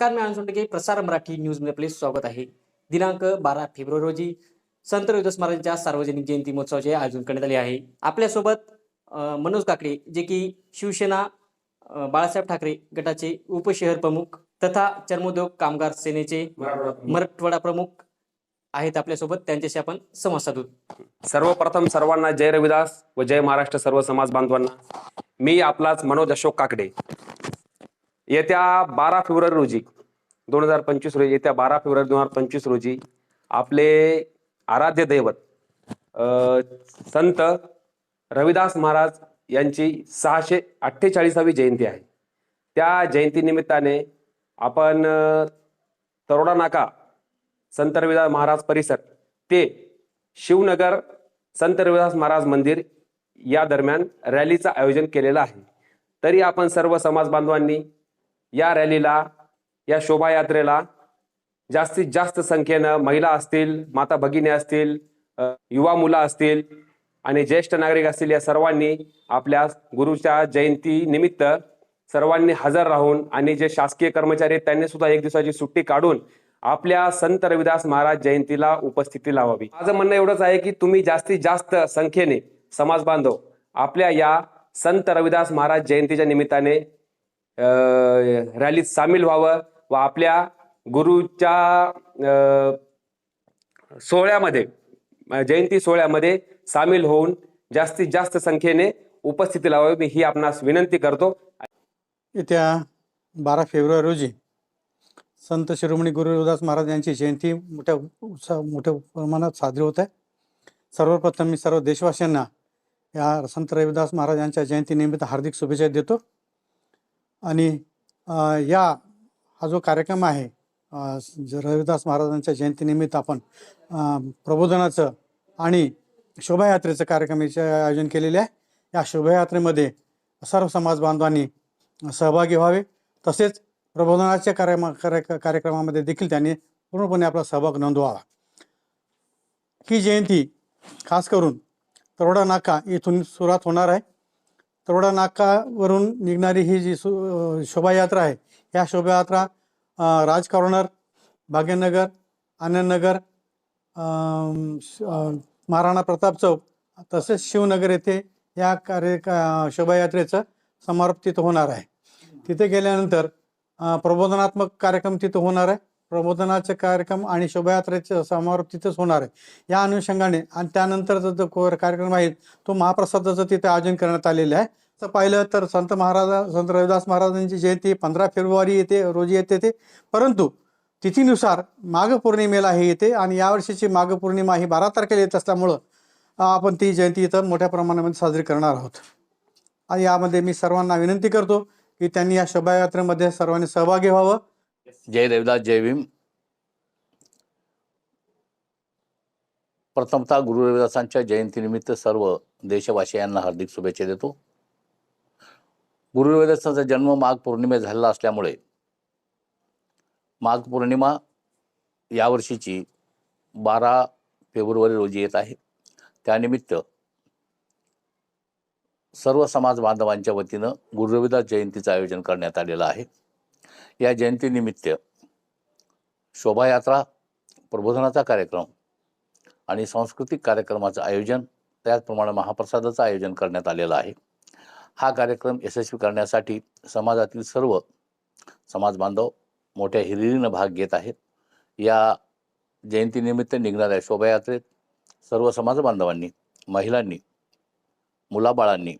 नमस्कार मी आनंद प्रसार मराठी न्यूजमध्ये आपले स्वागत आहे. दिनांक बारा फेब्रुवारी रोजी संत रविदास महाराजांच्या सार्वजनिक जयंती महोत्सवाचे आयोजन करण्यात आले आहे. आपल्यासोबत मनोज काकडे जे की शिवसेना बाळासाहेब ठाकरे गटाचे उपशहर प्रमुख तथा चर्मोद्योग कामगार सेनेचे मराठवाडा प्रमुख आहेत आपल्यासोबत. त्यांच्याशी आपण संवाद साधू. सर्वप्रथम सर्वांना जय रविदास व जय महाराष्ट्र सर्व समाज बांधवांना. मी आपलाच मनोज अशोक काकडे. येत्या बारा फेब्रुवारी रोजी दोन हजार पंचवीस रोजी येत्या बारा फेब्रुवारी दोन हजार पंचवीस रोजी आपले आराध्य दैवत संत रविदास महाराज यांची सहाशे अठ्ठेचाळीसावी जयंती आहे. त्या जयंतीनिमित्ताने आपण तरोडा नाका संत रविदास महाराज परिसर ते शिवनगर संत रविदास महाराज मंदिर या दरम्यान रॅलीचं आयोजन केलेलं आहे. तरी आपण सर्व समाज बांधवांनी या रॅलीला या शोभायात्रेला जास्तीत जास्त संख्येनं महिला असतील माता भगिनी असतील युवा मुलं असतील आणि ज्येष्ठ नागरिक असतील या सर्वांनी आपल्या गुरुच्या जयंती निमित्त सर्वांनी हजर राहून आणि जे शासकीय कर्मचारी आहेत त्यांनी सुद्धा एक दिवसाची सुट्टी काढून आपल्या संत रविदास महाराज जयंतीला उपस्थिती लावावी. माझं म्हणणं एवढंच आहे की तुम्ही जास्तीत जास्त संख्येने समाज बांधव आपल्या या संत रविदास महाराज जयंतीच्या निमित्ताने रॅलीत सामील व्हावं व आपल्या गुरुच्या अं, सोहळ्यामध्ये जयंती सोहळ्यामध्ये सामील होऊन जास्तीत जास्त संख्येने उपस्थिती लावावी. मी ही आपणास विनंती करतो. येत्या बारा फेब्रुवारी रोजी संत शिरोमणी गुरु रविदास महाराज यांची जयंती मोठ्या उत्साह मोठ्या प्रमाणात साजरी होत आहे. सर्वप्रथम मी सर्व देशवासियांना या संत रविदास महाराज यांच्या जयंतीनिमित्त हार्दिक शुभेच्छा देतो. आणि या हा जो कार्यक्रम आहे ज- रविदास महाराजांच्या जयंतीनिमित्त आपण प्रबोधनाचं आणि शोभायात्रेचं कार्यक्रमाचे आयोजन केलेले आहे. या शोभायात्रेमध्ये सर्व समाज बांधवांनी सहभागी व्हावे. तसेच प्रबोधनाच्या कार्यमा कार्य कार्यक्रमामध्ये देखील त्यांनी पूर्णपणे आपला सहभाग नोंदवावा. ही जयंती खास करून तरोडा नाका येथून सुरुवात होणार आहे. तरोडा नाकावरून निघणारी ही जी सु शोभायात्रा आहे या शोभायात्रा राज कॉर्नर भाग्यनगर आनंदनगर श- महाराणा प्रताप चौक तसेच शिवनगर येथे या कार्य का- शोभायात्रेचं समारोप तिथं होणार आहे. तिथे गेल्यानंतर प्रबोधनात्मक कार्यक्रम तिथं होणार आहे. प्रबोधनाचे कार्यक्रम आणि शोभायात्रेचे समारोप तिथेच होणार आहे. या अनुषंगाने आणि त्यानंतरचा जो को- कार्यक्रम आहे तो महाप्रसादाचं तिथे आयोजन करण्यात आलेलं आहे. तर पाहिलं तर संत महाराज संत रविदास महाराजांची जयंती पंधरा फेब्रुवारी येते रोजी येते ते. परंतु तिथीनुसार माघ पौर्णिमेला हे येते आणि यावर्षीची माघ पौर्णिमा ही बारा तारखेला येत असल्यामुळं आपण ती जयंती इथं मोठ्या प्रमाणामध्ये साजरी करणार आहोत. आणि यामध्ये मी सर्वांना विनंती करतो की त्यांनी या शोभायात्रेमध्ये सर्वांनी सहभागी व्हावं. जय देवदास जय भीम प्रथमतः गुरु रविदासांच्या जयंतीनिमित्त सर्व देशवासियांना हार्दिक शुभेच्छा देतो गुरु रविदासांचा जन्म माघ पौर्णिमे झालेला असल्यामुळे माघ पौर्णिमा यावर्षीची बारा फेब्रुवारी रोजी येत आहे त्यानिमित्त सर्व समाज बांधवांच्या वतीनं गुरु रविदास जयंतीचं आयोजन करण्यात आलेलं आहे या जयंतीनिमित्त शोभायात्रा प्रबोधनाचा कार्यक्रम आणि सांस्कृतिक कार्यक्रमाचं आयोजन त्याचप्रमाणे महाप्रसादाचं आयोजन करण्यात आलेलं आहे. हा कार्यक्रम यशस्वी करण्यासाठी समाजातील सर्व समाज बांधव मोठ्या हिरिरीनं भाग घेत आहेत. या जयंतीनिमित्त निघणाऱ्या शोभायात्रेत सर्व समाज बांधवांनी महिलांनी मुलाबाळांनी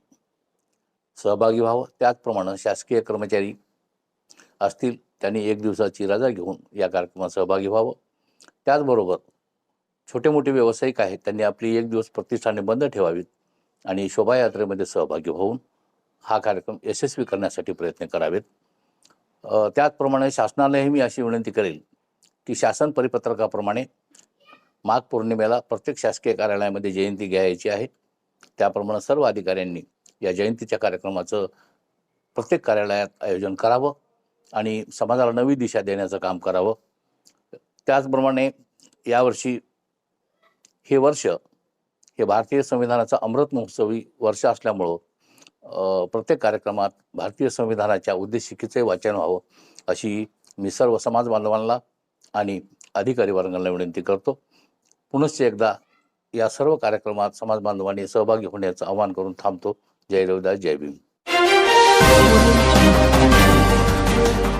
सहभागी व्हावं. त्याचप्रमाणे शासकीय कर्मचारी असतील त्यांनी एक दिवसाची रजा घेऊन या कार्यक्रमात सहभागी व्हावं. त्याचबरोबर छोटे मोठे व्यावसायिक आहेत त्यांनी आपली एक दिवस प्रतिष्ठाने बंद ठेवावीत आणि शोभायात्रेमध्ये सहभागी होऊन हा कार्यक्रम यशस्वी करण्यासाठी प्रयत्न करावेत. त्याचप्रमाणे शासनालाही मी अशी विनंती करेल की शासन परिपत्रकाप्रमाणे माघ पौर्णिमेला प्रत्येक शासकीय कार्यालयामध्ये जयंती घ्यायची आहे. त्याप्रमाणे सर्व अधिकाऱ्यांनी या जयंतीच्या कार्यक्रमाचं प्रत्येक कार्यालयात आयोजन करावं. आणि समाजाला नवी दिशा देण्याचं काम करावं. त्याचप्रमाणे यावर्षी हे वर्ष हे भारतीय संविधानाचा अमृत महोत्सवी वर्ष असल्यामुळं प्रत्येक कार्यक्रमात भारतीय संविधानाच्या उद्देशिकेचे वाचन व्हावं अशी मी सर्व समाज बांधवांना आणि अधिकारी वर्गांना विनंती करतो. पुनश्च एकदा या सर्व कार्यक्रमात समाज बांधवांनी सहभागी होण्याचं आवाहन करून थांबतो. जय रविदास जय भीम. Thank you.